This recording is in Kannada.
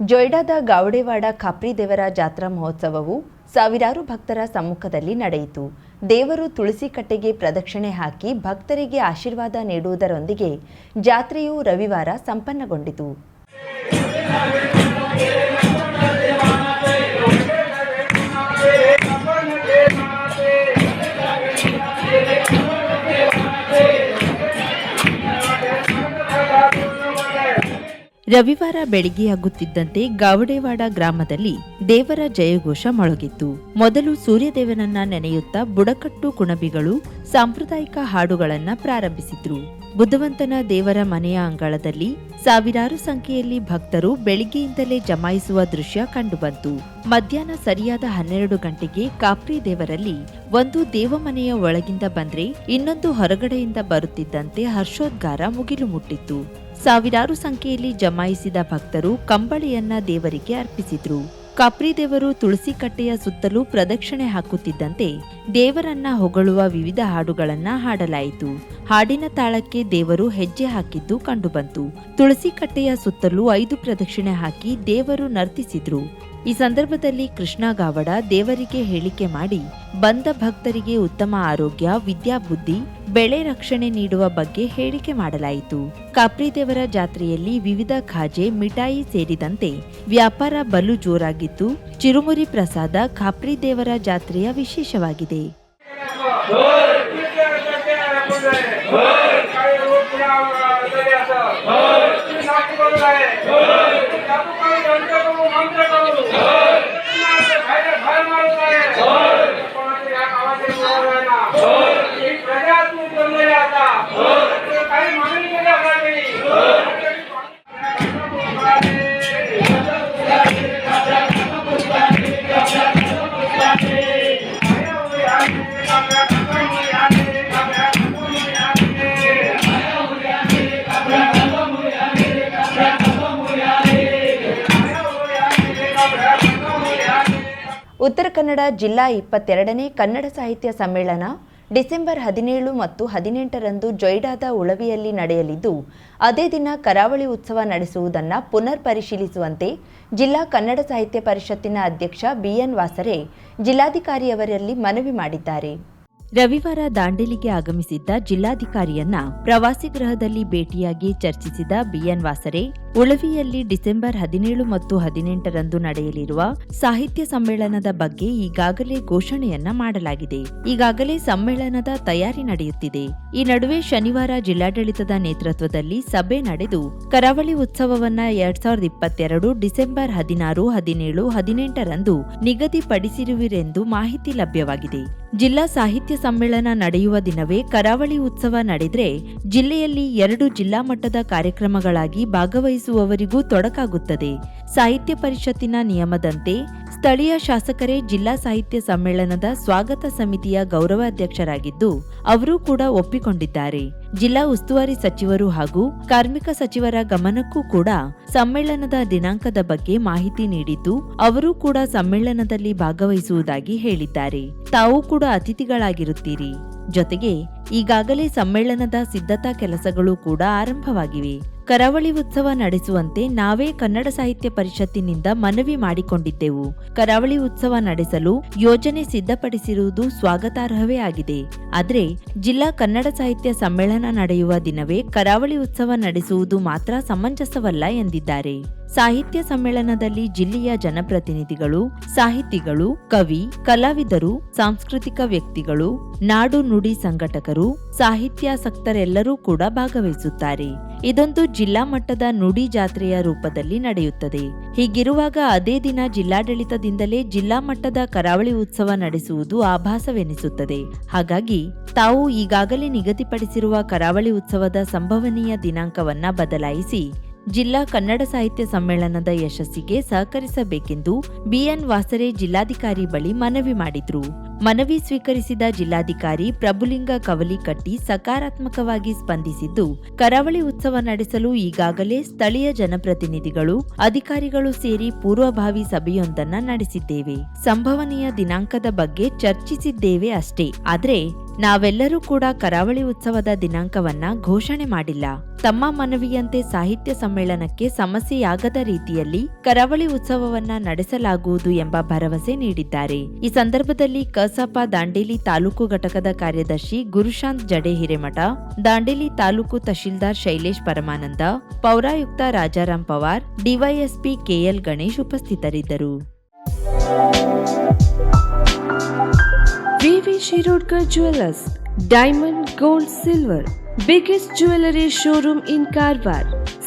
ಜೊಯ್ಡಾದ ಗಾವಡೆವಾಡ ಖಾಪ್ರಿ ದೇವರ ಜಾತ್ರಾ ಮಹೋತ್ಸವವು ಸಾವಿರಾರು ಭಕ್ತರ ಸಮ್ಮುಖದಲ್ಲಿ ನಡೆಯಿತು. ದೇವರು ತುಳಸಿ ಕಟ್ಟೆಗೆ ಪ್ರದಕ್ಷಿಣೆ ಹಾಕಿ ಭಕ್ತರಿಗೆ ಆಶೀರ್ವಾದ ನೀಡುವುದರೊಂದಿಗೆ ಜಾತ್ರೆಯು ರವಿವಾರ ಸಂಪನ್ನಗೊಂಡಿತು. ರವಿವಾರ ಬೆಳಿಗ್ಗೆಯಾಗುತ್ತಿದ್ದಂತೆ ಗಾವಡೆವಾಡ ಗ್ರಾಮದಲ್ಲಿ ದೇವರ ಜಯಘೋಷ ಮೊಳಗಿತ್ತು. ಮೊದಲು ಸೂರ್ಯದೇವನನ್ನ ನೆನೆಯುತ್ತಾ ಬುಡಕಟ್ಟು ಕುಣಬಿಗಳು ಸಾಂಪ್ರದಾಯಿಕ ಹಾಡುಗಳನ್ನ ಪ್ರಾರಂಭಿಸಿದ್ರು. ಬುದ್ಧವಂತನ ದೇವರ ಮನೆಯ ಅಂಗಳದಲ್ಲಿ ಸಾವಿರಾರು ಸಂಖ್ಯೆಯಲ್ಲಿ ಭಕ್ತರು ಬೆಳಿಗ್ಗೆಯಿಂದಲೇ ಜಮಾಯಿಸುವ ದೃಶ್ಯ ಕಂಡುಬಂತು. ಮಧ್ಯಾಹ್ನ ಸರಿಯಾದ ಹನ್ನೆರಡು ಗಂಟೆಗೆ ಕಾಪ್ರಿ ದೇವರಲ್ಲಿ ಒಂದು ದೇವಮನೆಯ ಒಳಗಿಂದ ಬಂದ್ರೆ ಇನ್ನೊಂದು ಹೊರಗಡೆಯಿಂದ ಬರುತ್ತಿದ್ದಂತೆ ಹರ್ಷೋದ್ಗಾರ ಮುಗಿಲು ಮುಟ್ಟಿತ್ತು. ಸಾವಿರಾರು ಸಂಖ್ಯೆಯಲ್ಲಿ ಜಮಾಯಿಸಿದ ಭಕ್ತರು ಕಂಬಳಿಯನ್ನ ದೇವರಿಗೆ ಅರ್ಪಿಸಿದ್ರು. ಕಪ್ರಿ ದೇವರು ತುಳಸಿ ಕಟ್ಟೆಯ ಸುತ್ತಲೂ ಪ್ರದಕ್ಷಿಣೆ ಹಾಕುತ್ತಿದ್ದಂತೆ ದೇವರನ್ನ ಹೊಗಳುವ ವಿವಿಧ ಹಾಡುಗಳನ್ನ ಹಾಡಲಾಯಿತು. ಹಾಡಿನ ತಾಳಕ್ಕೆ ದೇವರು ಹೆಜ್ಜೆ ಹಾಕಿದ್ದು ಕಂಡುಬಂತು. ತುಳಸಿ ಕಟ್ಟೆಯ ಸುತ್ತಲೂ ಐದು ಪ್ರದಕ್ಷಿಣೆ ಹಾಕಿ ದೇವರು ನರ್ತಿಸಿದ್ರು. ಈ ಸಂದರ್ಭದಲ್ಲಿ ಕೃಷ್ಣ ಗಾವಡ ದೇವರಿಗೆ ಹೇಳಿಕೆ ಮಾಡಿ, ಬಂದ ಭಕ್ತರಿಗೆ ಉತ್ತಮ ಆರೋಗ್ಯ, ವಿದ್ಯಾಬುದ್ಧಿ ಬೆಳೆ ರಕ್ಷಣೆ ನೀಡುವ ಬಗ್ಗೆ ಹೇಳಿಕೆ ಮಾಡಲಾಯಿತು. ಕಾಪ್ರಿದೇವರ ಜಾತ್ರೆಯಲ್ಲಿ ವಿವಿಧ ಖಾಜೆ, ಮಿಠಾಯಿ ಸೇರಿದಂತೆ ವ್ಯಾಪಾರ ಬಲು ಜೋರಾಗಿದ್ದು, ಚಿರುಮುರಿ ಪ್ರಸಾದ ಖಾಪ್ರಿದೇವರ ಜಾತ್ರೆಯ ವಿಶೇಷವಾಗಿದೆ. ಉತ್ತರ ಕನ್ನಡ ಜಿಲ್ಲಾ ಇಪ್ಪತ್ತೆರಡನೇ ಕನ್ನಡ ಸಾಹಿತ್ಯ ಸಮ್ಮೇಳನ ಡಿಸೆಂಬರ್ ಹದಿನೇಳು ಮತ್ತು ಹದಿನೆಂಟರಂದು ಜೊಯ್ಡಾದ ಉಳವಿಯಲ್ಲಿ ನಡೆಯಲಿದ್ದು, ಅದೇ ದಿನ ಕರಾವಳಿ ಉತ್ಸವ ನಡೆಸುವುದನ್ನು ಪುನರ್ ಪರಿಶೀಲಿಸುವಂತೆ ಜಿಲ್ಲಾ ಕನ್ನಡ ಸಾಹಿತ್ಯ ಪರಿಷತ್ತಿನ ಅಧ್ಯಕ್ಷ ಬಿಎನ್ ವಾಸರೆ ಜಿಲ್ಲಾಧಿಕಾರಿಯವರಲ್ಲಿ ಮನವಿ ಮಾಡಿದ್ದಾರೆ. ರವಿವಾರ ದಾಂಡೇಲಿಗೆ ಆಗಮಿಸಿದ್ದ ಜಿಲ್ಲಾಧಿಕಾರಿಯನ್ನ ಪ್ರವಾಸಿ ಗೃಹದಲ್ಲಿ ಭೇಟಿಯಾಗಿ ಚರ್ಚಿಸಿದ ಬಿಎನ್ ವಾಸರೆ ಉಳವಿಯಲ್ಲಿ ಡಿಸೆಂಬರ್ ಹದಿನೇಳು ಮತ್ತು ಹದಿನೆಂಟರಂದು ನಡೆಯಲಿರುವ ಸಾಹಿತ್ಯ ಸಮ್ಮೇಳನದ ಬಗ್ಗೆ ಈಗಾಗಲೇ ಘೋಷಣೆಯನ್ನ ಮಾಡಲಾಗಿದೆ. ಈಗಾಗಲೇ ಸಮ್ಮೇಳನದ ತಯಾರಿ ನಡೆಯುತ್ತಿದೆ. ಈ ನಡುವೆ ಶನಿವಾರ ಜಿಲ್ಲಾಡಳಿತದ ನೇತೃತ್ವದಲ್ಲಿ ಸಭೆ ನಡೆದು, ಕರಾವಳಿ ಉತ್ಸವವನ್ನ ಎರಡ್ ಸಾವಿರದ ಇಪ್ಪತ್ತೆರಡು ಡಿಸೆಂಬರ್ ಹದಿನಾರು, ಹದಿನೇಳು, ಹದಿನೆಂಟರಂದು ನಿಗದಿಪಡಿಸಿರುವಿರೆಂದು ಮಾಹಿತಿ ಲಭ್ಯವಾಗಿದೆ. ಜಿಲ್ಲಾ ಸಾಹಿತ್ಯ ಸಮ್ಮೇಳನ ನಡೆಯುವ ದಿನವೇ ಕರಾವಳಿ ಉತ್ಸವ ನಡೆದ್ರೆ, ಜಿಲ್ಲೆಯಲ್ಲಿ ಎರಡು ಜಿಲ್ಲಾ ಮಟ್ಟದ ಕಾರ್ಯಕ್ರಮಗಳಾಗಿ ಭಾಗವಹಿಸುವವರಿಗೂ ತೊಡಕಾಗುತ್ತದೆ. ಸಾಹಿತ್ಯ ಪರಿಷತ್ತಿನ ನಿಯಮದಂತೆ ಸ್ಥಳೀಯ ಶಾಸಕರೇ ಜಿಲ್ಲಾ ಸಾಹಿತ್ಯ ಸಮ್ಮೇಳನದ ಸ್ವಾಗತ ಸಮಿತಿಯ ಗೌರವಾಧ್ಯಕ್ಷರಾಗಿದ್ದು, ಅವರೂ ಕೂಡ ಒಪ್ಪಿಕೊಂಡಿದ್ದಾರೆ. ಜಿಲ್ಲಾ ಉಸ್ತುವಾರಿ ಸಚಿವರು ಹಾಗೂ ಕಾರ್ಮಿಕ ಸಚಿವರ ಗಮನಕ್ಕೂ ಕೂಡ ಸಮ್ಮೇಳನದ ದಿನಾಂಕದ ಬಗ್ಗೆ ಮಾಹಿತಿ ನೀಡಿದ್ದು, ಅವರೂ ಕೂಡ ಸಮ್ಮೇಳನದಲ್ಲಿ ಭಾಗವಹಿಸುವುದಾಗಿ ಹೇಳಿದ್ದಾರೆ. ತಾವು ಕೂಡ ಅತಿಥಿಗಳಾಗಿರುತ್ತೀರಿ. ಜೊತೆಗೆ ಈಗಾಗಲೇ ಸಮ್ಮೇಳನದ ಸಿದ್ಧತಾ ಕೆಲಸಗಳು ಕೂಡ ಆರಂಭವಾಗಿವೆ. ಕರಾವಳಿ ಉತ್ಸವ ನಡೆಸುವಂತೆ ನಾವೇ ಕನ್ನಡ ಸಾಹಿತ್ಯ ಪರಿಷತ್ತಿನಿಂದ ಮನವಿ ಮಾಡಿಕೊಂಡಿದ್ದೆವು. ಕರಾವಳಿ ಉತ್ಸವ ನಡೆಸಲು ಯೋಜನೆ ಸಿದ್ಧಪಡಿಸಿರುವುದು ಸ್ವಾಗತಾರ್ಹವೇ ಆಗಿದೆ. ಆದರೆ ಜಿಲ್ಲಾ ಕನ್ನಡ ಸಾಹಿತ್ಯ ಸಮ್ಮೇಳನ ನಡೆಯುವ ದಿನವೇ ಕರಾವಳಿ ಉತ್ಸವ ನಡೆಸುವುದು ಮಾತ್ರ ಸಮಂಜಸವಲ್ಲ ಎಂದಿದ್ದಾರೆ. ಸಾಹಿತ್ಯ ಸಮ್ಮೇಳನದಲ್ಲಿ ಜಿಲ್ಲೆಯ ಜನಪ್ರತಿನಿಧಿಗಳು, ಸಾಹಿತಿಗಳು, ಕವಿ, ಕಲಾವಿದರು, ಸಾಂಸ್ಕೃತಿಕ ವ್ಯಕ್ತಿಗಳು, ನಾಡು ನುಡಿ ಸಂಘಟಕರು, ಸಾಹಿತ್ಯಾಸಕ್ತರೆಲ್ಲರೂ ಕೂಡ ಭಾಗವಹಿಸುತ್ತಾರೆ. ಇದೊಂದು ಜಿಲ್ಲಾ ಮಟ್ಟದ ನುಡಿ ಜಾತ್ರೆಯ ರೂಪದಲ್ಲಿ ನಡೆಯುತ್ತದೆ. ಹೀಗಿರುವಾಗ ಅದೇ ದಿನ ಜಿಲ್ಲಾಡಳಿತದಿಂದಲೇ ಜಿಲ್ಲಾ ಮಟ್ಟದ ಕರಾವಳಿ ಉತ್ಸವ ನಡೆಸುವುದು ಆಭಾಸವೆನಿಸುತ್ತದೆ. ಹಾಗಾಗಿ, ತಾವು ಈಗಾಗಲೇ ನಿಗದಿಪಡಿಸಿರುವ ಕರಾವಳಿ ಉತ್ಸವದ ಸಂಭವನೀಯ ದಿನಾಂಕವನ್ನ ಬದಲಾಯಿಸಿ ಜಿಲ್ಲಾ ಕನ್ನಡ ಸಾಹಿತ್ಯ ಸಮ್ಮೇಳನದ ಯಶಸ್ಸಿಗೆ ಸಹಕರಿಸಬೇಕೆಂದು ಬಿಎನ್ ವಾಸರೆ ಜಿಲ್ಲಾಧಿಕಾರಿ ಬಳಿ ಮನವಿ ಮಾಡಿದ್ರು. ಮನವಿ ಸ್ವೀಕರಿಸಿದ ಜಿಲ್ಲಾಧಿಕಾರಿ ಪ್ರಭುಲಿಂಗ ಕವಲಿಕಟ್ಟಿ ಸಕಾರಾತ್ಮಕವಾಗಿ ಸ್ಪಂದಿಸಿದ್ದು, ಕರಾವಳಿ ಉತ್ಸವ ನಡೆಸಲು ಈಗಾಗಲೇ ಸ್ಥಳೀಯ ಜನಪ್ರತಿನಿಧಿಗಳು, ಅಧಿಕಾರಿಗಳು ಸೇರಿ ಪೂರ್ವಭಾವಿ ಸಭೆಯೊಂದನ್ನ ನಡೆಸಿದ್ದೇವೆ. ಸಂಭವನೀಯ ದಿನಾಂಕದ ಬಗ್ಗೆ ಚರ್ಚಿಸಿದ್ದೇವೆ ಅಷ್ಟೇ. ಆದ್ರೆ ನಾವೆಲ್ಲರೂ ಕೂಡ ಕರಾವಳಿ ಉತ್ಸವದ ದಿನಾಂಕವನ್ನ ಘೋಷಣೆ ಮಾಡಿಲ್ಲ. ತಮ್ಮ ಮನವಿಯಂತೆ ಸಾಹಿತ್ಯ ಸಮ್ಮೇಳನಕ್ಕೆ ಸಮಸ್ಯೆಯಾಗದ ರೀತಿಯಲ್ಲಿ ಕರಾವಳಿ ಉತ್ಸವವನ್ನ ನಡೆಸಲಾಗುವುದು ಎಂಬ ಭರವಸೆ ನೀಡಿದ್ದಾರೆ. ಈ ಸಂದರ್ಭದಲ್ಲಿ ಕಸಾಪ ದಾಂಡೇಲಿ ತಾಲೂಕು ಘಟಕದ ಕಾರ್ಯದರ್ಶಿ ಗುರುಶಾಂತ್ ಜಡೆ ಹಿರೇಮಠ ದಾಂಡೇಲಿ ತಾಲೂಕು ತಹಶೀಲ್ದಾರ್ ಶೈಲೇಶ್ ಪರಮಾನಂದ, ಪೌರಾಯುಕ್ತ ರಾಜಾರಾಮ್ ಪವಾರ್, ಡಿವೈಎಸ್ಪಿ ಕೆಎಲ್ ಗಣೇಶ್ ಉಪಸ್ಥಿತರಿದ್ದರು. VV Shirodkar jewellers diamond gold silver biggest jewellery showroom in Karwar